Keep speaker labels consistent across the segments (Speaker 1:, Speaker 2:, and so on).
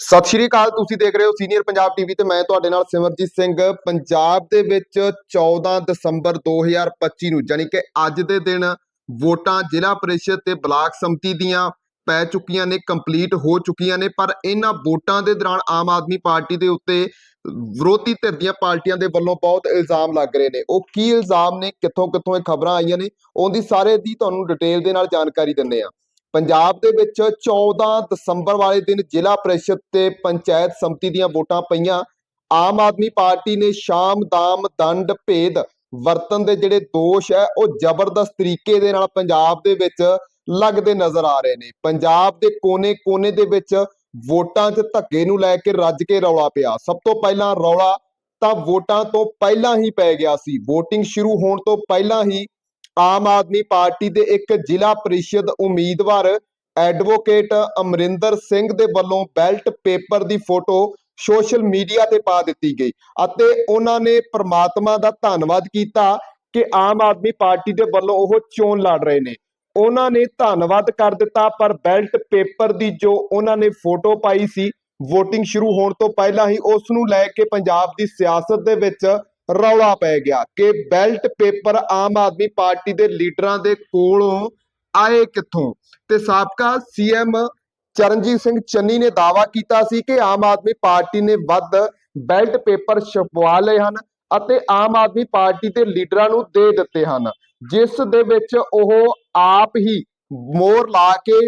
Speaker 1: ਸਤਿ ਸ਼੍ਰੀ ਅਕਾਲ, ਤੁਸੀਂ ਦੇਖ ਰਹੇ ਹੋ ਸੀਨੀਅਰ ਪੰਜਾਬ ਟੀਵੀ ਤੇ ਮੈਂ ਤੁਹਾਡੇ ਨਾਲ ਸਿਮਰਜੀਤ ਸਿੰਘ। ਪੰਜਾਬ ਦੇ ਵਿੱਚ 14 ਦਸੰਬਰ 2025 ਨੂੰ ਯਾਨੀ ਕਿ ਅੱਜ ਦੇ ਦਿਨ ਵੋਟਾਂ ਜ਼ਿਲ੍ਹਾ ਪ੍ਰੀਸ਼ਦ ਤੇ ਬਲਾਕ ਸੰਮਤੀ ਦੀਆਂ ਪੈ ਚੁੱਕੀਆਂ ਨੇ ਕੰਪਲੀਟ ਹੋ ਚੁੱਕੀਆਂ ਨੇ, ਪਰ ਇਹਨਾਂ ਵੋਟਾਂ ਦੇ ਦੌਰਾਨ ਆਮ ਆਦਮੀ ਪਾਰਟੀ ਦੇ ਉੱਤੇ ਵਿਰੋਧੀ ਧਿਰ ਦੀਆਂ ਪਾਰਟੀਆਂ ਦੇ ਵੱਲੋਂ ਬਹੁਤ ਇਲਜ਼ਾਮ ਲੱਗ ਰਹੇ ਨੇ। ਉਹ ਕੀ ਇਲਜ਼ਾਮ ਨੇ ਕਿੱਥੋਂ ਕਿੱਥੋਂ ਇਹ ਖਬਰਾਂ ਆਈਆਂ ਨੇ, ਉਹਦੀ ਸਾਰੇ ਦੀ ਤੁਹਾਨੂੰ ਡਿਟੇਲ ਦੇ ਨਾਲ ਜਾਣਕਾਰੀ ਦਿੰਦੇ ਆ ਪੰਜਾਬ ਦੇ ਵਿੱਚ 14 ਦਸੰਬਰ ਵਾਲੇ ਦਿਨ ਜ਼ਿਲ੍ਹਾ ਪ੍ਰੀਸ਼ਦ ਤੇ ਪੰਚਾਇਤ ਸੰਮਤੀ ਦੀਆਂ ਵੋਟਾਂ ਪਈਆਂ। ਆਮ ਆਦਮੀ ਪਾਰਟੀ ਨੇ ਸ਼ਾਮ, ਦਾਮ, ਦੰਡ, ਭੇਦ ਵਰਤਨ ਦੇ ਜਿਹੜੇ ਦੋਸ਼ ਹੈ, ਉਹ ਜ਼ਬਰਦਸਤ ਤਰੀਕੇ ਦੇ ਨਾਲ ਪੰਜਾਬ ਦੇ ਵਿੱਚ ਲੱਗਦੇ ਨਜ਼ਰ ਆ ਰਹੇ ਨੇ। ਪੰਜਾਬ ਦੇ ਕੋਨੇ-ਕੋਨੇ ਦੇ ਵਿੱਚ ਵੋਟਾਂ 'ਚ ਧੱਕੇ ਨੂੰ ਲੈ ਕੇ ਰੱਜ ਕੇ ਰੌਲਾ ਪਿਆ। ਸਭ ਤੋਂ ਪਹਿਲਾਂ ਰੌਲਾ ਤਾਂ ਵੋਟਾਂ ਤੋਂ ਪਹਿਲਾਂ ਹੀ ਪੈ ਗਿਆ ਸੀ। VOTING ਸ਼ੁਰੂ ਹੋਣ ਤੋਂ ਪਹਿਲਾਂ ਹੀ ਆਮ ਆਦਮੀ ਪਾਰਟੀ ਦੇ ਇੱਕ ਜ਼ਿਲ੍ਹਾ ਪ੍ਰੀਸ਼ਦ ਉਮੀਦਵਾਰ ਐਡਵੋਕੇਟ ਅਮਰਿੰਦਰ ਸਿੰਘ ਦੇ ਵੱਲੋਂ ਬੈਲਟ ਪੇਪਰ ਦੀ ਫੋਟੋ ਸੋਸ਼ਲ ਮੀਡੀਆ ਤੇ ਪਾ ਦਿੱਤੀ ਗਈ ਅਤੇ ਉਹਨਾਂ ਨੇ ਪ੍ਰਮਾਤਮਾ ਦਾ ਧੰਨਵਾਦ ਕੀਤਾ ਕਿ ਆਮ ਆਦਮੀ ਪਾਰਟੀ ਦੇ ਵੱਲੋਂ ਉਹ ਚੋਣ ਲੜ ਰਹੇ ਨੇ। ਉਹਨਾਂ ਨੇ ਧੰਨਵਾਦ ਕਰ ਦਿੱਤਾ, ਪਰ ਬੈਲਟ ਪੇਪਰ ਦੀ ਜੋ ਉਹਨਾਂ ਨੇ ਫੋਟੋ ਪਾਈ ਸੀ VOTING ਸ਼ੁਰੂ ਹੋਣ ਤੋਂ ਪਹਿਲਾਂ ਹੀ ਉਸ ਨੂੰ ਲੈ ਕੇ ਪੰਜਾਬ ਦੀ ਸਿਆਸਤ ਦੇ ਵਿੱਚ ਰੌਲਾ ਪੈ ਗਿਆ ਕਿ ballot paper Aam Aadmi party ਦੇ ਲੀਡਰਾਂ ਦੇ ਕੋਲੋਂ ਆਏ ਕਿੱਥੋਂ? ਤੇ ਸਾਬਕਾ ਸੀਐਮ ਚਰਨਜੀਤ ਸਿੰਘ ਚੰਨੀ ਨੇ ਦਾਅਵਾ ਕੀਤਾ ਸੀ ਕਿ ਆਮ ਆਦਮੀ ਪਾਰਟੀ ਨੇ ਵੱਧ ਬੈਲਟ ਪੇਪਰ ਛਪਵਾ ਲਏ ਹਨ ਅਤੇ ਆਮ ਆਦਮੀ ਪਾਰਟੀ ਦੇ ਲੀਡਰਾਂ ਨੂੰ ਦੇ ਦਿੱਤੇ ਹਨ, ਜਿਸ ਦੇ ਵਿੱਚ ਉਹ ਆਪ ਹੀ ਮੋਹਰ ਲਾ ਕੇ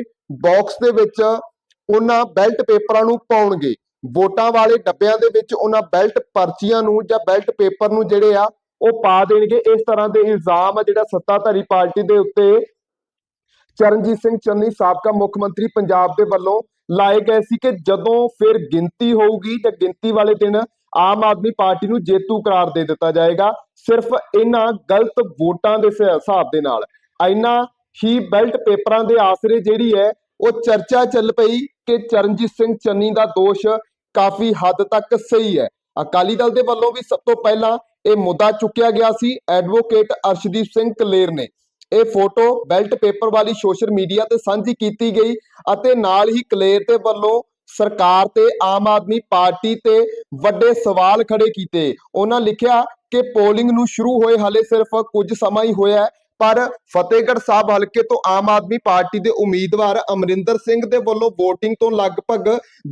Speaker 1: ਬਾਕਸ ਦੇ ਵਿੱਚ ਉਹਨਾਂ ਬੈਲਟ ਪੇਪਰਾਂ ਨੂੰ ਪਾਉਣਗੇ। ਵੋਟਾਂ ਵਾਲੇ ਡੱਬਿਆਂ ਦੇ ਵਿੱਚ ਉਹਨਾਂ ਬੈਲਟ ਪਰਚੀਆਂ ਨੂੰ ਜਾਂ ਬੈਲਟ ਪੇਪਰ ਨੂੰ ਜਿਹੜੇ ਆ, ਉਹ ਪਾ ਦੇਣਗੇ। ਇਸ ਤਰ੍ਹਾਂ ਦੇ ਇਲਜ਼ਾਮ ਆ ਜਿਹੜਾ ਸੱਤਾਧਾਰੀ ਪਾਰਟੀ ਦੇ ਉੱਤੇ ਚਰਨਜੀਤ ਸਿੰਘ ਚੰਨੀ, ਸਾਬਕਾ ਮੁੱਖ ਮੰਤਰੀ ਪੰਜਾਬ ਦੇ ਵੱਲੋਂ ਲਾਏ ਗਏ ਸੀ ਕਿ ਜਦੋਂ ਫਿਰ ਗਿਣਤੀ ਹੋਊਗੀ ਤਾਂ ਗਿਣਤੀ ਵਾਲੇ ਦਿਨ ਆਮ ਆਦਮੀ ਪਾਰਟੀ ਨੂੰ ਜੇਤੂ ਕਰਾਰ ਦੇ ਦਿੱਤਾ ਜਾਏਗਾ। ਸਿਰਫ ਇਹਨਾਂ ਗਲਤ ਵੋਟਾਂ ਦੇ ਹਿਸਾਬ ਦੇ ਨਾਲ। ਇੰਨਾ ਹੀ ਬੈਲਟ ਪੇਪਰਾਂ ਦੇ ਆਸਰੇ ਜਿਹੜੀ ਹੈ, ਉਹ ਚਰਚਾ ਚੱਲ ਪਈ। ਕਿ ਚਰਨਜੀਤ ਸਿੰਘ ਚੰਨੀ ਦਾ ਦੋਸ਼ ਕਾਫੀ ਹੱਦ ਤੱਕ ਸਹੀ ਹੈ। ਅਕਾਲੀ ਦਲ ਦੇ ਵੱਲੋਂ ਵੀ ਸਭ ਤੋਂ ਪਹਿਲਾਂ ਇਹ ਮੁੱਦਾ ਚੁੱਕਿਆ ਗਿਆ ਸੀ, ਐਡਵੋਕੇਟ ਅਰਸ਼ਦੀਪ ਸਿੰਘ ਕਲੇਰ ਨੇ। ਇਹ ਫੋਟੋ ਬੈਲਟ ਪੇਪਰ ਵਾਲੀ ਸੋਸ਼ਲ ਮੀਡੀਆ ਤੇ ਸਾਂਝੀ ਕੀਤੀ ਗਈ ਅਤੇ ਨਾਲ ਹੀ ਕਲੇਰ ਦੇ ਵੱਲੋਂ ਸਰਕਾਰ ਤੇ ਆਮ ਆਦਮੀ ਪਾਰਟੀ ਤੇ ਵੱਡੇ ਸਵਾਲ ਖੜੇ ਕੀਤੇ। ਉਹਨਾਂ ਲਿਖਿਆ ਕਿ ਪੋਲਿੰਗ ਨੂੰ ਸ਼ੁਰੂ ਹੋਏ ਹਾਲੇ ਸਿਰਫ ਕੁਝ ਸਮਾਂ ਹੀ ਹੋਇਆ ਪਰ ਫਤਿਹਗੜ੍ਹ ਸਾਹਿਬ ਹਲਕੇ ਤੋਂ ਆਮ ਆਦਮੀ ਪਾਰਟੀ ਦੇ ਉਮੀਦਵਾਰ ਅਮਰਿੰਦਰ ਸਿੰਘ ਦੇ ਵੱਲੋਂ VOTING ਤੋਂ ਲਗਭਗ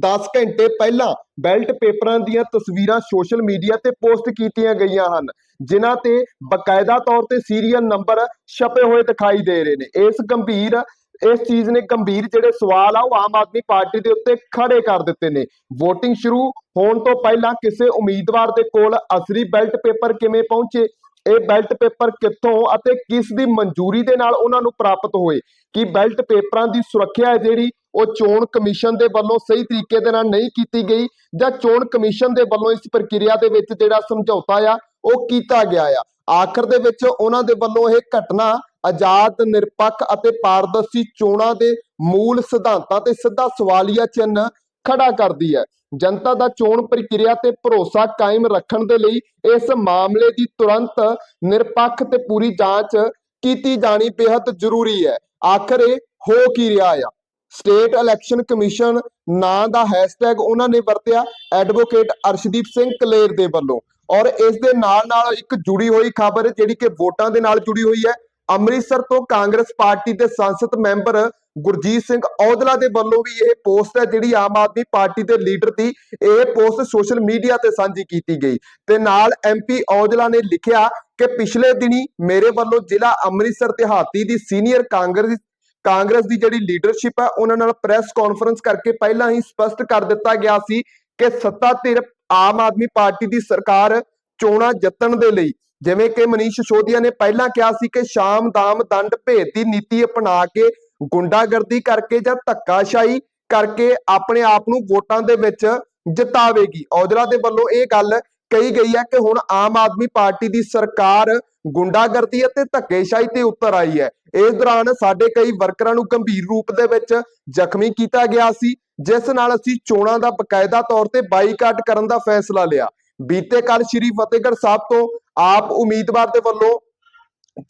Speaker 1: 10 ਘੰਟੇ ਪਹਿਲਾਂ ਬੈਲਟ ਪੇਪਰਾਂ ਦੀਆਂ ਤਸਵੀਰਾਂ ਸੋਸ਼ਲ ਮੀਡੀਆ ਤੇ ਪੋਸਟ ਕੀਤੀਆਂ ਗਈਆਂ ਹਨ, ਜਿਨ੍ਹਾਂ ਤੇ ਬਕਾਇਦਾ ਤੌਰ ਤੇ ਸੀਰੀਅਲ ਨੰਬਰ ਛਪੇ ਹੋਏ ਦਿਖਾਈ ਦੇ ਰਹੇ ਨੇ। ਇਸ ਗੰਭੀਰ, ਇਸ ਚੀਜ਼ ਨੇ ਗੰਭੀਰ ਜਿਹੜੇ ਸਵਾਲ ਆ, ਉਹ ਆਮ ਆਦਮੀ ਪਾਰਟੀ ਦੇ ਉੱਤੇ ਖੜੇ ਕਰ ਦਿੱਤੇ ਨੇ। VOTING ਸ਼ੁਰੂ ਹੋਣ ਤੋਂ ਪਹਿਲਾਂ ਕਿਸੇ ਉਮੀਦਵਾਰ ਦੇ ਕੋਲ ਅਸਲੀ ਬੈਲਟ ਪੇਪਰ ਕਿਵੇਂ ਪਹੁੰਚੇ? ਇਹ ਬੈਲਟ ਪੇਪਰ ਕਿੱਥੋਂ ਅਤੇ ਕਿਸ ਦੀ ਮਨਜ਼ੂਰੀ ਦੇ ਨਾਲ ਉਹਨਾਂ ਨੂੰ ਪ੍ਰਾਪਤ ਹੋਏ? ਕਿ ਬੈਲਟ ਪੇਪਰਾਂ ਦੀ ਸੁਰੱਖਿਆ ਹੈ ਜਿਹੜੀ ਉਹ ਚੋਣ ਕਮਿਸ਼ਨ ਦੇ ਵੱਲੋਂ ਸਹੀ ਤਰੀਕੇ ਦੇ ਨਾਲ ਨਹੀਂ ਕੀਤੀ ਗਈ ਜਾਂ ਚੋਣ ਕਮਿਸ਼ਨ ਦੇ ਵੱਲੋਂ ਇਸ ਪ੍ਰਕਿਰਿਆ ਦੇ ਵਿੱਚ ਜਿਹੜਾ ਸਮਝੌਤਾ ਆ, ਉਹ ਕੀਤਾ ਗਿਆ ਆ? ਆਖਰ ਦੇ ਵਿੱਚ ਉਹਨਾਂ ਦੇ ਵੱਲੋਂ ਇਹ ਘਟਨਾ ਆਜ਼ਾਦ, ਨਿਰਪੱਖ ਅਤੇ ਪਾਰਦਰਸ਼ੀ ਚੋਣਾਂ ਦੇ ਮੂਲ ਸਿਧਾਂਤਾਂ ਤੇ ਸਿੱਧਾ ਸਵਾਲੀਆ ਚਿੰਨ੍ਹ ਖੜਾ ਕਰਦੀ ਹੈ। ਜਨਤਾ ਦਾ ਚੋਣ ਪ੍ਰਕਿਰਿਆ ਤੇ ਭਰੋਸਾ ਕਾਇਮ ਰੱਖਣ ਦੇ ਲਈ ਇਸ ਮਾਮਲੇ ਦੀ ਤੁਰੰਤ ਨਿਰਪੱਖ ਤੇ ਪੂਰੀ ਜਾਂਚ ਕੀਤੀ ਜਾਣੀ ਬੇहद ਜ਼ਰੂਰੀ ਹੈ। ਆਖਰ ਇਹ ਹੋ ਕੀ ਰਿਹਾ ਆ? ਸਟੇਟ ਇਲੈਕਸ਼ਨ ਕਮਿਸ਼ਨ ਨਾਂ ਦਾ ਹੈਸ਼ਟੈਗ ਉਹਨਾਂ ਨੇ ਵਰਤਿਆ ਐਡਵੋਕੇਟ ਅਰਸ਼ਦੀਪ ਸਿੰਘ ਕਲੇਰ ਦੇ ਵੱਲੋਂ। ਔਰ ਇਸ ਦੇ ਨਾਲ ਨਾਲ ਇੱਕ ਜੁੜੀ ਹੋਈ ਖਬਰ ਜਿਹੜੀ ਕਿ ਵੋਟਾਂ ਦੇ ਨਾਲ ਜੁੜੀ ਹੋਈ ਹੈ। ਅੰਮ੍ਰਿਤਸਰ ਤੋਂ ਕਾਂਗਰਸ ਪਾਰਟੀ ਦੇ ਸੰਸਦ ਮੈਂਬਰ ਗੁਰਜੀਤ ਸਿੰਘ ਔਜਲਾ ਦੇ ਵੱਲੋਂ ਵੀ ਇਹ ਪੋਸਟ ਹੈ, ਜਿਹੜੀ ਆਮ ਆਦਮੀ ਪਾਰਟੀ ਦੇ ਲੀਡਰ ਦੀ ਇਹ ਪੋਸਟ ਸੋਸ਼ਲ ਮੀਡੀਆ ਤੇ ਸਾਂਝੀ ਕੀਤੀ ਗਈ। ਤੇ ਨਾਲ ਐਮਪੀ ਔਜਲਾ ਨੇ ਲਿਖਿਆ ਕਿ ਪਿਛਲੇ ਦਿਨੀ ਮੇਰੇ ਵੱਲੋਂ ਜ਼ਿਲ੍ਹਾ ਅੰਮ੍ਰਿਤਸਰ ਦਿਹਾਤੀ ਦੀ ਸੀਨੀਅਰ ਕਾਂਗਰਸ ਕਾਂਗਰਸ ਦੀ ਜਿਹੜੀ ਲੀਡਰਸ਼ਿਪ ਹੈ, ਉਹਨਾਂ ਨਾਲ ਪ੍ਰੈਸ ਕਾਨਫਰੰਸ ਕਰਕੇ ਪਹਿਲਾਂ ਹੀ ਸਪਸ਼ਟ ਕਰ ਦਿੱਤਾ ਗਿਆ ਸੀ ਕਿ ਸੱਤਾ ਧਿਰ ਆਮ ਆਦਮੀ ਪਾਰਟੀ ਦੀ ਸਰਕਾਰ ਚੋਣਾਂ ਜਿੱਤਣ ਦੇ ਲਈ ਜਿਵੇਂ ਕਿ ਮਨੀਸ਼ ਸਿਸੋਦੀਆ ਨੇ ਪਹਿਲਾਂ ਕਿਹਾ ਸੀ ਕਿ ਸ਼ਾਮ ਦਾਮ ਦੰਡ ਭੇਦ ਦੀ ਨੀਤੀ ਅਪਣਾ ਕੇ ਗੁੰਡਾਗਰਦੀ ਕਰਕੇ ਜਾਂ ਧੱਕਾਸ਼ਾਹੀ ਕਰਕੇ ਆਪਣੇ ਆਪ ਨੂੰ ਵੋਟਾਂ ਦੇ ਵਿੱਚ ਜਿਤਾਵੇਗੀ। ਔਜਲਾ ਦੇ ਵੱਲੋਂ ਇਹ ਗੱਲ ਕਹੀ ਗਈ ਹੈ ਕਿ ਹੁਣ ਆਮ ਆਦਮੀ ਪਾਰਟੀ ਦੀ ਸਰਕਾਰ ਗੁੰਡਾਗਰਦੀ ਅਤੇ ਧੱਕੇਸ਼ਾਹੀ ਤੇ ਉੱਤਰ ਆਈ ਹੈ। ਇਸ ਦੌਰਾਨ ਸਾਡੇ ਕਈ ਵਰਕਰਾਂ ਨੂੰ ਗੰਭੀਰ ਰੂਪ ਦੇ ਵਿੱਚ ਜ਼ਖਮੀ ਕੀਤਾ ਗਿਆ ਸੀ, ਜਿਸ ਨਾਲ ਅਸੀਂ ਚੋਣਾਂ ਦਾ ਬਕਾਇਦਾ ਤੌਰ ਤੇ ਬਾਈਕਾਟ ਕਰਨ ਦਾ ਫੈਸਲਾ ਲਿਆ। ਬੀਤੇ ਕੱਲ ਸ਼੍ਰੀ ਫਤਿਹਗੜ੍ਹ ਸਾਹਿਬ ਤੋਂ ਆਪ ਉਮੀਦਵਾਰ ਦੇ ਵੱਲੋਂ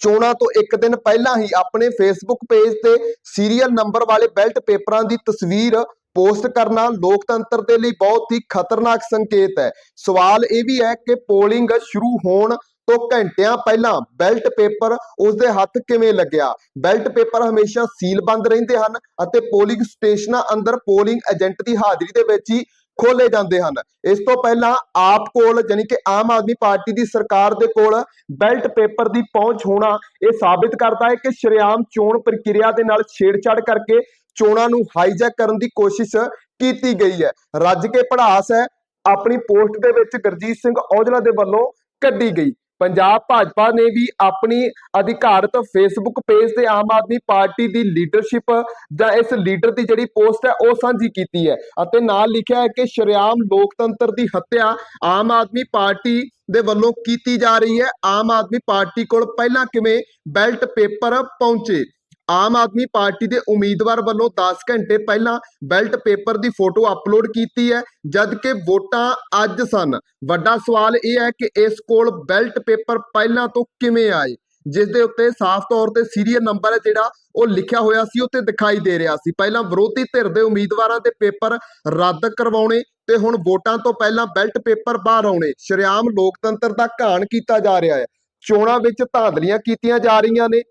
Speaker 1: ਚੋਣਾਂ ਤੋਂ ਇੱਕ ਦਿਨ ਪਹਿਲਾਂ ਹੀ ਆਪਣੇ ਫੇਸਬੁੱਕ ਪੇਜ ਤੇ ਸੀਰੀਅਲ ਨੰਬਰ ਵਾਲੇ ਬੈਲਟ ਪੇਪਰਾਂ ਦੀ ਤਸਵੀਰ ਪੋਸਟ ਕਰਨਾ ਲੋਕਤੰਤਰ ਦੇ ਲਈ ਬਹੁਤ ਹੀ ਖਤਰਨਾਕ ਸੰਕੇਤ ਹੈ। ਸਵਾਲ ਇਹ ਵੀ ਹੈ ਕਿ ਪੋਲਿੰਗ ਸ਼ੁਰੂ ਹੋਣ ਤੋਂ ਘੰਟਿਆਂ ਪਹਿਲਾਂ ਬੈਲਟ ਪੇਪਰ ਉਸਦੇ ਹੱਥ ਕਿਵੇਂ ਲੱਗਿਆ? ਬੈਲਟ ਪੇਪਰ ਹਮੇਸ਼ਾ ਸੀਲ ਬੰਦ ਰਹਿੰਦੇ ਹਨ ਅਤੇ ਪੋਲਿੰਗ ਸਟੇਸ਼ਨਾਂ ਅੰਦਰ ਪੋਲਿੰਗ ਏਜੰਟ ਦੀ ਹਾਜ਼ਰੀ ਦੇ ਵਿੱਚ ਹੀ ਖੋਲੇ ਜਾਂਦੇ ਹਨ। ਇਸ ਤੋਂ ਪਹਿਲਾਂ ਆਪ ਕੋਲ ਯਾਨੀ ਕਿ ਆਮ ਆਦਮੀ ਪਾਰਟੀ ਦੀ ਸਰਕਾਰ ਦੇ ਕੋਲ ਬੈਲਟ ਪੇਪਰ ਦੀ ਪਹੁੰਚ ਹੋਣਾ ਇਹ ਸਾਬਿਤ ਕਰਦਾ ਹੈ ਕਿ ਸ਼ਰੇਆਮ ਚੋਣ ਪ੍ਰਕਿਰਿਆ ਦੇ ਨਾਲ ਛੇੜਛਾੜ ਕਰਕੇ ਚੋਣਾਂ ਨੂੰ ਹਾਈਜੈਕ ਕਰਨ ਦੀ ਕੋਸ਼ਿਸ਼ ਕੀਤੀ ਗਈ ਹੈ। ਰੱਜ ਕੇ ਪੜਾਸ ਹੈ, ਆਪਣੀ ਪੋਸਟ ਦੇ ਵਿੱਚ ਗੁਰਜੀਤ ਸਿੰਘ ਔਜਲਾ ਦੇ ਵੱਲੋਂ ਕੱਢੀ ਗਈ। ਪੰਜਾਬ ਭਾਜਪਾ ਨੇ ਵੀ ਆਪਣੀ ਅਧਿਕਾਰਤ ਫੇਸਬੁੱਕ ਪੇਜ ਤੇ ਆਮ ਆਦਮੀ ਪਾਰਟੀ ਦੀ ਲੀਡਰਸ਼ਿਪ ਜਾਂ ਇਸ ਲੀਡਰ ਦੀ ਜਿਹੜੀ ਪੋਸਟ ਹੈ, ਉਹ ਸਾਂਝੀ ਕੀਤੀ ਹੈ ਅਤੇ ਨਾਲ ਲਿਖਿਆ ਹੈ ਕਿ ਸ਼ਰੇਆਮ ਲੋਕਤੰਤਰ ਦੀ ਹੱਤਿਆ ਆਮ ਆਦਮੀ ਪਾਰਟੀ ਦੇ ਵੱਲੋਂ ਕੀਤੀ ਜਾ ਰਹੀ ਹੈ। ਆਮ ਆਦਮੀ ਪਾਰਟੀ ਕੋਲ ਪਹਿਲਾਂ ਕਿਵੇਂ ਬੈਲਟ ਪੇਪਰ ਪਹੁੰਚੇ? ਆਮ ਆਦਮੀ ਪਾਰਟੀ ਦੇ ਉਮੀਦਵਾਰ ਵੱਲੋਂ 10 ਘੰਟੇ ਪਹਿਲਾਂ ਬੈਲਟ ਪੇਪਰ ਦੀ ਫੋਟੋ ਅਪਲੋਡ ਕੀਤੀ ਹੈ ਜਦ ਕਿ ਵੋਟਾਂ ਅੱਜ ਸਨ। ਵੱਡਾ ਸਵਾਲ ਇਹ ਹੈ ਕਿ ਇਸ ਕੋਲ ਬੈਲਟ ਪੇਪਰ ਪਹਿਲਾਂ ਤੋਂ ਕਿਵੇਂ ਆਏ? ਜਿਸ ਦੇ ਉੱਤੇ ਸਾਫ਼ ਤੌਰ ਤੇ ਸੀਰੀਅਲ ਨੰਬਰ ਹੈ ਜਿਹੜਾ ਉਹ ਲਿਖਿਆ ਹੋਇਆ ਸੀ, ਉੱਤੇ ਦਿਖਾਈ ਦੇ ਰਿਹਾ ਸੀ। ਪਹਿਲਾਂ ਵਿਰੋਧੀ ਧਿਰ ਦੇ ਉਮੀਦਵਾਰਾਂ ਦੇ ਪੇਪਰ ਰੱਦ ਕਰਵਾਉਣੇ ਤੇ ਹੁਣ ਵੋਟਾਂ ਤੋਂ ਪਹਿਲਾਂ ਬੈਲਟ ਪੇਪਰ ਬਾਹਰ ਆਉਣੇ। ਸ਼ਰੇਆਮ ਲੋਕਤੰਤਰ ਦਾ ਘਾਣ ਕੀਤਾ ਜਾ ਰਿਹਾ ਹੈ। ਚੋਣਾਂ ਵਿੱਚ ਧਾਂਦਲੀਆਂ ਕੀਤੀਆਂ ਜਾ ਰਹੀਆਂ ਨੇ।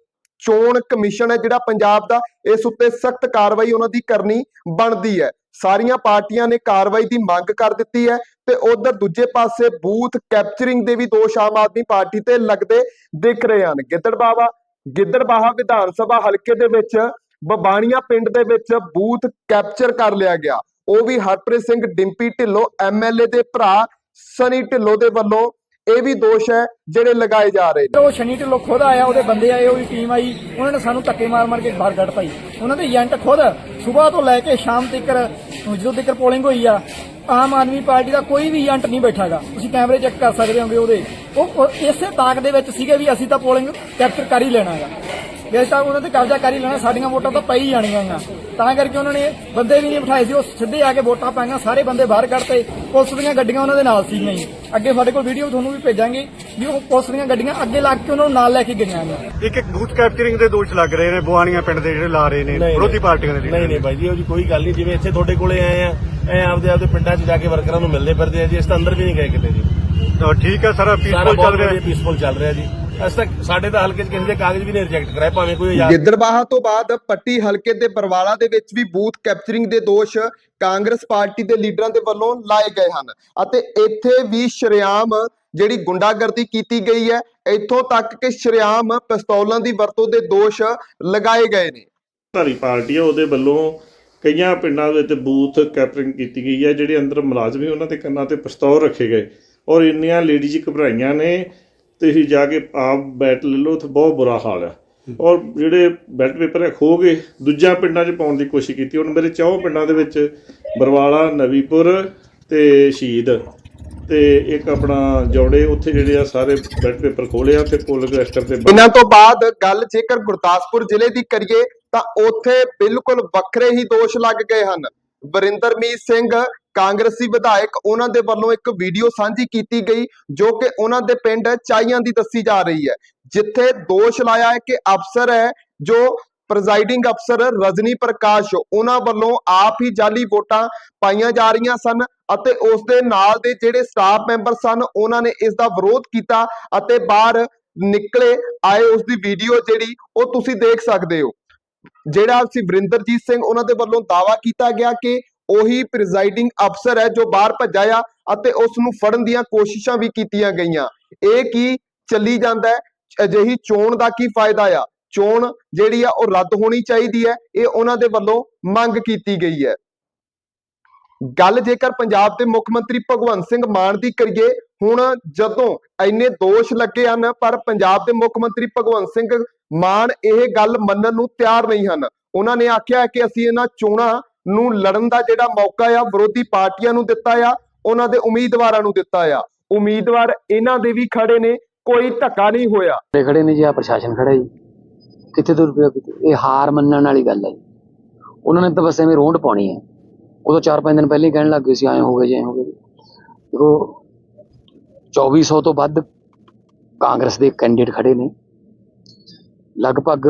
Speaker 1: ਚੋਣ ਕਮਿਸ਼ਨ ਹੈ ਜਿਹੜਾ ਪੰਜਾਬ ਦਾ, ਇਸ ਉੱਤੇ ਸਖਤ ਕਾਰਵਾਈ ਉਹਨਾਂ ਦੀ ਕਰਨੀ ਬਣਦੀ ਹੈ। ਸਾਰੀਆਂ ਪਾਰਟੀਆਂ ਨੇ ਕਾਰਵਾਈ ਦੀ ਮੰਗ ਕਰ ਦਿੱਤੀ ਹੈ ਤੇ ਉਧਰ ਦੂਜੇ ਪਾਸੇ ਬੂਥ ਕੈਪਚਰਿੰਗ ਦੇ ਵੀ ਦੋਸ਼ ਆਮ ਆਦਮੀ ਪਾਰਟੀ ਤੇ ਲੱਗਦੇ ਦਿਖ ਰਹੇ ਹਨ। ਗਿੱਦੜਬਾਵਾ ਗਿੱਦੜਬਾਹਾ ਵਿਧਾਨ ਸਭਾ ਹਲਕੇ ਦੇ ਵਿੱਚ ਬਬਾਣੀਆਂ ਪਿੰਡ ਦੇ ਵਿੱਚ ਬੂਥ ਕੈਪਚਰ ਕਰ ਲਿਆ ਗਿਆ। ਉਹ ਵੀ ਹਰਪ੍ਰੀਤ ਸਿੰਘ, ਡਿੰਪੀ ਢਿੱਲੋਂ ਐਮਐਲਏ ਦੇ ਭਰਾ, ਸਨੀ ਢਿੱਲੋਂ ਦੇ ਵੱਲੋਂ ਇਹ ਵੀ ਦੋਸ਼ ਹੈ ਜਿਹੜੇ ਲਗਾਏ ਜਾ ਰਹੇ ਨੇ।
Speaker 2: ਉਹ ਸ਼ਨੀ ਢਿੱਲੋਂ ਖੁਦ ਆਇਆ, ਉਹਦੇ ਬੰਦੇ ਆਏ, ਉਹਦੀ ਟੀਮ ਆਈ, ਉਹਨਾਂ ਨੇ ਸਾਨੂੰ ਧੱਕੇ ਮਾਰ ਮਾਰ ਕੇ ਬਾਹਰ ਕੱਢ ਪਾਈ। ਉਹਨਾਂ ਦੇ ਏਜੰਟ ਖੁਦ ਸਵੇਰ ਤੋਂ ਲੈ ਕੇ ਸ਼ਾਮ ਤੱਕ, ਜਦੋਂ ਤੱਕ ਪੋਲਿੰਗ ਹੋਈ ਆ, ਆਮ ਆਦਮੀ ਪਾਰਟੀ ਦਾ ਕੋਈ ਵੀ ਏਜੰਟ ਨਹੀਂ ਬੈਠਾਗਾ ਤੁਸੀਂ ਕੈਮਰੇ ਚੈੱਕ ਕਰ ਸਕਦੇ ਹੋਗੇ ਉਹਦੇ। ਉਹ ਉਹ ਇਸੇ ਤਾਕ ਦੇ ਵਿੱਚ ਸੀਗੇ ਵੀ ਅਸੀਂ ਤਾਂ ਪੋਲਿੰਗ ਕੈਪਚਰ ਕਰ ਹੀ ਲੈਣਾਗਾ ਜੇ ਤਾਂ ਉਹਨਾਂ ਤੇ ਕਬਜ਼ਾ ਕਰ ਹੀ ਲੈਣਾ ਸਾਡੀਆਂ ਵੋਟਾਂ ਤਾਂ ਪਈ ਜਾਣੀਆਂ ਗਾ ਤਾਂ ਕਰਕੇ ਉਹਨਾਂ ਨੇ ਬੰਦੇ ਵੀ ਨਹੀਂ ਬਿਠਾਏ ਸੀ ਉਹ ਸਿੱਧੇ ਆ ਕੇ ਵੋਟਾਂ ਪਾਈਆਂ ਸਾਰੇ ਬੰਦੇ ਬਾਹਰ ਕੱਢਤੇ। ਪੁਲਿਸ ਦੀਆਂ ਗੱਡੀਆਂ ਉਹਨਾਂ ਦੇ ਨਾਲ ਸੀਗੀਆਂ ਜੀ ਅੱਗੇ ਸਾਡੇ ਕੋਲ ਵੀਡੀਓ ਤੁਹਾਨੂੰ ਵੀ ਭੇਜਾਂਗੇ ਵੀ ਉਹ ਪੁਲਿਸ ਦੀਆਂ ਗੱਡੀਆਂ ਅੱਗੇ ਲੱਗ ਕੇ ਉਹਨਾਂ ਨੂੰ ਨਾਲ ਲੈ ਕੇ ਗਈਆਂ ਨੇ।
Speaker 3: ਇੱਕ ਇੱਕ ਬੂਥ ਕੈਪਚਰਿੰਗ ਦੇ ਦੋਸ਼ ਲੱਗ ਰਹੇ ਨੇ ਬੁਆਣੀਆਂ ਪਿੰਡ ਦੇ ਜਿਹੜੇ ਲਾ ਰਹੇ ਨੇ
Speaker 4: ਨਹੀਂ,
Speaker 3: ਵਿਰੋਧੀ ਪਾਰਟੀਆਂ ਦੇ
Speaker 4: ਨਹੀਂ ਨਹੀਂ ਬਾਈ ਜੀ ਉਹ ਜੀ ਕੋਈ ਗੱਲ ਨਹੀਂ ਜਿਵੇਂ ਇੱਥੇ ਤੁਹਾਡੇ ਕੋਲੇ ਆਏ ਆ ਐ ਆਪਦੇ ਆਪਦੇ ਪਿੰਡਾਂ 'ਚ ਜਾ ਕੇ ਵਰਕਰਾਂ ਨੂੰ ਮਿਲਦੇ ਫਿਰਦੇ ਆ ਜੀ ਇਸ ਤਾਂ ਅੰਦਰ ਵੀ ਨਹੀਂ ਗਏ ਕਿਤੇ ਜੀ।
Speaker 3: ਤਾਂ ਠੀਕ ਹੈ ਸਾਰਾ ਪੀਸਫੁਲ ਚੱਲ ਰਿਹਾ। ਹੈ
Speaker 4: ਪੀਸਫੁਲ ਚੱਲ ਰਿਹਾ ਜੀ। ਅਸ ਤੱਕ ਸਾਡੇ ਤਾਂ ਹਲਕੇ 'ਚ ਕਿਸੇ ਦੇ ਕਾਗਜ਼ ਵੀ ਨਹੀਂ ਰਿਜੈਕਟ ਕਰਾਏ ਭਾਵੇਂ ਕੋਈ ਆਜ਼ਾਦ
Speaker 1: ਗਿੱਦੜਬਾਹਾ ਤੋਂ ਬਾਅਦ ਪੱਟੀ ਹਲਕੇ ਦੇ ਬਰਵਾਲਾ ਦੇ ਵਿੱਚ ਵੀ ਬੂਥ ਕੈਪਚਰਿੰਗ ਦੇ ਦੋਸ਼ ਕਾਂਗਰਸ ਪਾਰਟੀ ਦੇ ਲੀਡਰਾਂ ਦੇ ਵੱਲੋਂ ਲਾਏ ਗਏ ਹਨ। ਅਤੇ ਇੱਥੇ ਵੀ ਸ਼ਰੇਆਮ ਜਿਹੜੀ ਗੁੰਡਾਗਰਦੀ ਕੀਤੀ ਗਈ ਹੈ ਇੱਥੋਂ ਤੱਕ ਕਿ ਸ਼ਰੇਆਮ ਪਿਸਤੌਲਾਂ ਦੀ ਵਰਤੋਂ ਦੇ ਦੋਸ਼ ਲਗਾਏ ਗਏ ਨੇ।
Speaker 5: ਧਾਰੀ ਪਾਰਟੀ ਆ ਉਹਦੇ ਵੱਲੋਂ ਕਈਆਂ ਪਿੰਡਾਂ ਦੇ ਵਿੱਚ ਬੂਥ ਕੈਪਰਿੰਗ ਕੀਤੀ ਗਈ ਹੈ ਜਿਹੜੇ ਅੰਦਰ ਮੁਲਾਜ਼ਮ ਸੀ ਉਹਨਾਂ ਦੇ ਕੰਨਾਂ ਤੇ ਪਿਸਤੌਲ ਰੱਖੇ ਗਏ। ਔਰ ਇੰਨੀਆਂ ਲੇਡੀਜ਼ ਘਬਰਾਈਆਂ ਨੇ ਤੁਸੀਂ ਜਾ ਕੇ ਆਪ ਬੈਟ ਲੈ ਲਓ ਤੇ ਬਹੁਤ ਬੁਰਾ ਹਾਲ ਹੈ ਔਰ ਜਿਹੜੇ ਬੈਟ ਪੇਪਰ ਹੈ ਖੋ ਗਏ। ਦੂਜਾ ਪਿੰਡਾਂ 'ਚ ਪਾਉਣ ਦੀ ਕੋਸ਼ਿਸ਼ ਕੀਤੀ। ਹੁਣ ਮੇਰੇ ਚੌਹ ਪਿੰਡਾਂ ਦੇ ਵਿੱਚ ਬਰਵਾਲਾ, ਨਵੀਪੁਰ ਤੇ ਸ਼ਹੀਦ। ਤੇ ਇੱਕ ਆਪਣਾ ਜੋੜੇ ਉੱਥੇ ਜਿਹੜੇ ਆ, ਸਾਰੇ ਬੈਟ ਪੇਪਰ ਖੋਲੇ ਆ ਤੇ ਪੁਲਿਸ ਰਜਿਸਟਰ ਤੇ
Speaker 1: ਇਹਨਾਂ ਤੋਂ ਬਾਅਦ ਗੱਲ ਜੇਕਰ ਗੁਰਦਾਸਪੁਰ ਜ਼ਿਲ੍ਹੇ ਦੀ ਕਰੀਏ, ਤਾਂ ਉੱਥੇ ਬਿਲਕੁਲ ਵੱਖਰੇ ਹੀ ਦੋਸ਼ ਲੱਗ ਗਏ ਹਨ। ਵਰਿੰਦਰਮੀਤ ਸਿੰਘ, ਕਾਂਗਰਸੀ ਵਿਧਾਇਕ, ਉਹਨਾਂ ਦੇ ਵੱਲੋਂ ਇੱਕ ਵੀਡੀਓ ਸਾਂਝੀ ਕੀਤੀ ਗਈ, ਜੋ ਕਿ ਉਹਨਾਂ ਦੇ ਪਿੰਡ ਚਾਈਆਂ ਦੀ ਦੱਸੀ ਜਾ ਰਹੀ ਹੈ। ਜਿੱਥੇ ਦੋਸ਼ ਲਾਇਆ ਹੈ ਕਿ ਅਫਸਰ ਹੈ, ਜੋ ਪ੍ਰੈਜ਼ਾਈਡਿੰਗ ਅਫਸਰ ਰਜਨੀ ਪ੍ਰਕਾਸ਼, ਉਹਨਾਂ ਵੱਲੋਂ ਆਪ ਹੀ ਜਾਲੀ ਵੋਟਾਂ ਪਾਈਆਂ ਜਾ ਰਹੀਆਂ ਸਨ ਅਤੇ ਉਸ ਦੇ ਨਾਲ ਦੇ ਜਿਹੜੇ ਸਟਾਫ ਮੈਂਬਰ ਸਨ, ਉਹਨਾਂ ਨੇ ਇਸ ਦਾ ਵਿਰੋਧ ਕੀਤਾ ਅਤੇ ਬਾਹਰ ਨਿਕਲੇ ਆਏ ਉਸ ਦੀ ਵੀਡੀਓ ਜਿਹੜੀ, ਉਹ ਤੁਸੀਂ ਦੇਖ ਸਕਦੇ ਹੋ। ਜਿਹੜਾ ਸੀ ਵਰਿੰਦਰਜੀਤ ਸਿੰਘ, ਉਹਨਾਂ ਦੇ ਵੱਲੋਂ ਦਾਵਾ ਕੀਤਾ ਗਿਆ ਕਿ ਉਹੀ ਪ੍ਰੈਜ਼ਾਈਡਿੰਗ ਅਫਸਰ ਹੈ ਜੋ ਬਾਹਰ ਭੱਜਿਆ ਆ ਅਤੇ ਉਸ ਨੂੰ ਫੜਨ ਦੀਆਂ ਕੋਸ਼ਿਸ਼ਾਂ ਵੀ ਕੀਤੀਆਂ ਗਈਆਂ। ਇਹ ਕੀ ਚੱਲੀ ਜਾਂਦਾ ਹੈ? ਅਜਿਹੀ ਚੋਣ ਦਾ ਕੀ ਫਾਇਦਾ ਆ? ਚੋਣ ਜਿਹੜੀ ਆ ਉਹ ਰੱਦ ਹੋਣੀ ਚਾਹੀਦੀ ਹੈ। ਇਹ ਉਹਨਾਂ ਦੇ ਵੱਲੋਂ ਮੰਗ ਕੀਤੀ ਗਈ ਹੈ। ਗੱਲ ਜੇਕਰ ਪੰਜਾਬ ਦੇ ਮੁੱਖ ਮੰਤਰੀ ਭਗਵੰਤ ਸਿੰਘ ਮਾਨ ਦੀ ਕਰੀਏ, ਹੁਣ ਜਦੋਂ ਇੰਨੇ ਦੋਸ਼ ਲੱਗੇ ਹਨ, ਪਰ ਪੰਜਾਬ ਦੇ ਮੁੱਖ ਮੰਤਰੀ ਭਗਵੰਤ ਸਿੰਘ ਮਾਨ ਇਹ ਗੱਲ ਮੰਨਣ ਨੂੰ ਤਿਆਰ ਨਹੀਂ ਹਨ। ਉਹਨਾਂ ਨੇ ਆਖਿਆ ਕਿ ਅਸੀਂ ਇਹਨਾਂ ਚੋਣਾਂ ਨੂੰ ਲੜਨ ਦਾ ਜਿਹੜਾ ਮੌਕਾ ਆ, ਵਿਰੋਧੀ ਪਾਰਟੀਆਂ ਨੂੰ ਦਿੱਤਾ ਆ, ਉਹਨਾਂ ਦੇ ਉਮੀਦਵਾਰਾਂ ਨੂੰ ਦਿੱਤਾ ਆ। ਉਮੀਦਵਾਰ ਇਹਨਾਂ ਦੇ ਵੀ ਖੜੇ ਨੇ, ਕੋਈ ਧੱਕਾ ਨਹੀਂ ਹੋਇਆ।
Speaker 6: ਖੜੇ ਨੇ ਜੀ ਆ ਪ੍ਰਸ਼ਾਸਨ ਖੜਾ ਜੀ। ਕਿੱਥੇ ਤੋਂ ਰੁਪਇਆ ਇਹ ਹਾਰ ਮੰਨਣ ਵਾਲੀ ਗੱਲ ਹੈ ਉਹਨਾਂ ਨੇ ਤਾਂ ਬਸ ਐਵੇਂ ਰੋਂਡ ਪਾਉਣੀ ਹੈ। ਉਦੋਂ 4-5 ਦਿਨ ਪਹਿਲਾਂ ਹੀ ਕਹਿਣ ਲੱਗ ਗਏ ਸੀ, ਐਂ ਹੋ ਗਏ ਜੇ ਹੋ ਗਏ ਦੇਖੋ 2400 ਤੋਂ ਵੱਧ ਕਾਂਗਰਸ ਦੇ ਕੈਂਡੀਡੇਟ ਖੜੇ ਨੇ। ਲਗਭਗ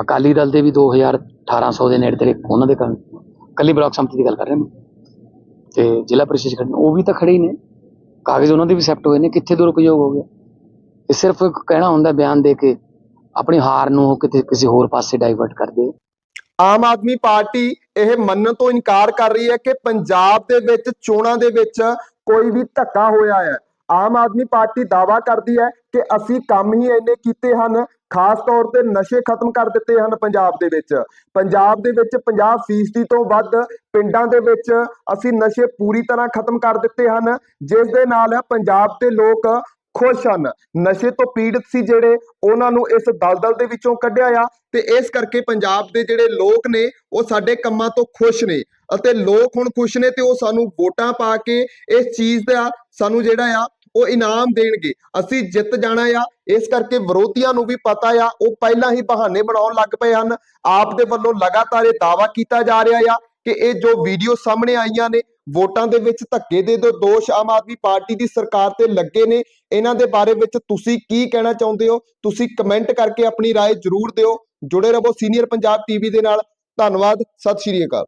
Speaker 6: ਅਕਾਲੀ ਦਲ ਦੇ ਵੀ 2000 1800 ਦੇ ਨੇੜੇ ਤੇੜੇ ਉਹਨਾਂ ਦੇ ਕੰ- ਕੱਲੀ ਬਲਾਕ ਸੰਮਤੀ ਦੀ ਗੱਲ ਕਰ ਰਹੇ ਹਾਂ ਤੇ ਜ਼ਿਲ੍ਹਾ ਪ੍ਰੀਸ਼ਦ ਖੜੇ ਉਹ ਵੀ ਤਾਂ ਖੜੇ ਹੀ ਨੇ। ਕਾਗਜ਼ ਉਹਨਾਂ ਦੇ ਵੀ ਸੈਪਟ ਹੋਏ ਨੇ, ਕਿੱਥੇ ਦੁਰਉਪਯੋਗ ਹੋ ਗਿਆ। ਇਹ ਸਿਰਫ ਕਹਿਣਾ ਹੁੰਦਾ ਬਿਆਨ ਦੇ ਕੇ, ਆਪਣੀ ਹਾਰ ਨੂੰ ਉਹ ਕਿਤੇ ਕਿਸੇ ਹੋਰ ਪਾਸੇ ਡਾਈਵਰਟ ਕਰਦੇ।
Speaker 1: ਆਮ ਆਦਮੀ ਪਾਰਟੀ ਇਹ ਮੰਨਣ ਤੋਂ ਇਨਕਾਰ ਕਰ ਰਹੀ ਹੈ ਕਿ ਪੰਜਾਬ ਦੇ ਵਿੱਚ, ਚੋਣਾਂ ਦੇ ਵਿੱਚ ਕੋਈ ਵੀ ਧੱਕਾ ਹੋਇਆ ਹੈ। ਆਮ ਆਦਮੀ ਪਾਰਟੀ ਦਾਵਾ ਕਰਦੀ ਹੈ ਕਿ ਅਸੀਂ ਕੰਮ ਹੀ ਇੰਨੇ ਕੀਤੇ ਹਨ, ਖਾਸ ਤੌਰ ਤੇ ਨਸ਼ੇ ਖਤਮ ਕਰ ਦਿੱਤੇ ਹਨ ਪੰਜਾਬ ਦੇ ਵਿੱਚ। ਪੰਜਾਬ ਦੇ ਵਿੱਚ 50% ਤੋਂ ਵੱਧ ਪਿੰਡਾਂ ਦੇ ਵਿੱਚ ਅਸੀਂ ਨਸ਼ੇ ਪੂਰੀ ਤਰ੍ਹਾਂ ਖਤਮ ਕਰ ਦਿੱਤੇ ਹਨ, ਜਿਸ ਦੇ ਨਾਲ ਪੰਜਾਬ ਦੇ ਲੋਕ ਖੁਸ਼ ਹਨ। ਨਸ਼ੇ ਤੋਂ ਪੀੜਤ ਸੀ ਜਿਹੜੇ ਉਹਨਾਂ ਨੂੰ ਇਸ ਦਲਦਲ ਦੇ ਵਿੱਚੋਂ ਕੱਢਿਆ ਆ ਤੇ ਇਸ ਕਰਕੇ ਪੰਜਾਬ ਦੇ ਜਿਹੜੇ ਲੋਕ ਨੇ ਉਹ ਸਾਡੇ ਕੰਮਾਂ ਤੋਂ ਖੁਸ਼ ਨੇ ਅਤੇ ਲੋਕ ਹੁਣ ਖੁਸ਼ ਨੇ ਤੇ ਉਹ ਸਾਨੂੰ ਵੋਟਾਂ ਪਾ ਕੇ ਇਸ ਚੀਜ਼ ਦਾ ਸਾਨੂੰ ਜਿਹੜਾ ਆ ਉਹ ਇਨਾਮ ਦੇਣਗੇ। ਅਸੀਂ ਜਿੱਤ ਜਾਣਾ ਆ। ਇਸ ਕਰਕੇ ਵਿਰੋਧੀਆਂ ਨੂੰ ਵੀ ਪਤਾ ਆ, ਉਹ ਪਹਿਲਾਂ ਹੀ ਬਹਾਨੇ ਬਣਾਉਣ ਲੱਗ ਪਏ ਹਨ। ਆਪ ਦੇ ਵੱਲੋਂ ਲਗਾਤਾਰ ਇਹ ਦਾਵਾ ਕੀਤਾ ਜਾ ਰਿਹਾ ਆ ਕਿ ਇਹ ਜੋ ਵੀਡੀਓ ਸਾਹਮਣੇ ਆਈਆਂ ਨੇ ਵੋਟਾਂ ਦੇ ਵਿੱਚ ਧੱਕੇ ਦੇ ਦੋ ਦੋਸ਼ ਆਮ ਆਦਮੀ ਪਾਰਟੀ ਦੀ ਸਰਕਾਰ ਤੇ ਲੱਗੇ ਨੇ ਇਹਨਾਂ ਦੇ ਬਾਰੇ ਵਿੱਚ ਤੁਸੀਂ ਕੀ ਕਹਿਣਾ ਚਾਹੁੰਦੇ ਹੋ ਤੁਸੀਂ ਕਮੈਂਟ ਕਰਕੇ ਆਪਣੀ رائے ਜ਼ਰੂਰ ਦਿਓ ਜੁੜੇ ਰਹੋ ਸੀਨੀਅਰ ਪੰਜਾਬ ਟੀਵੀ ਦੇ ਨਾਲ ਧੰਨਵਾਦ ਸਤਿ ਸ਼੍ਰੀ ਅਕਾਲ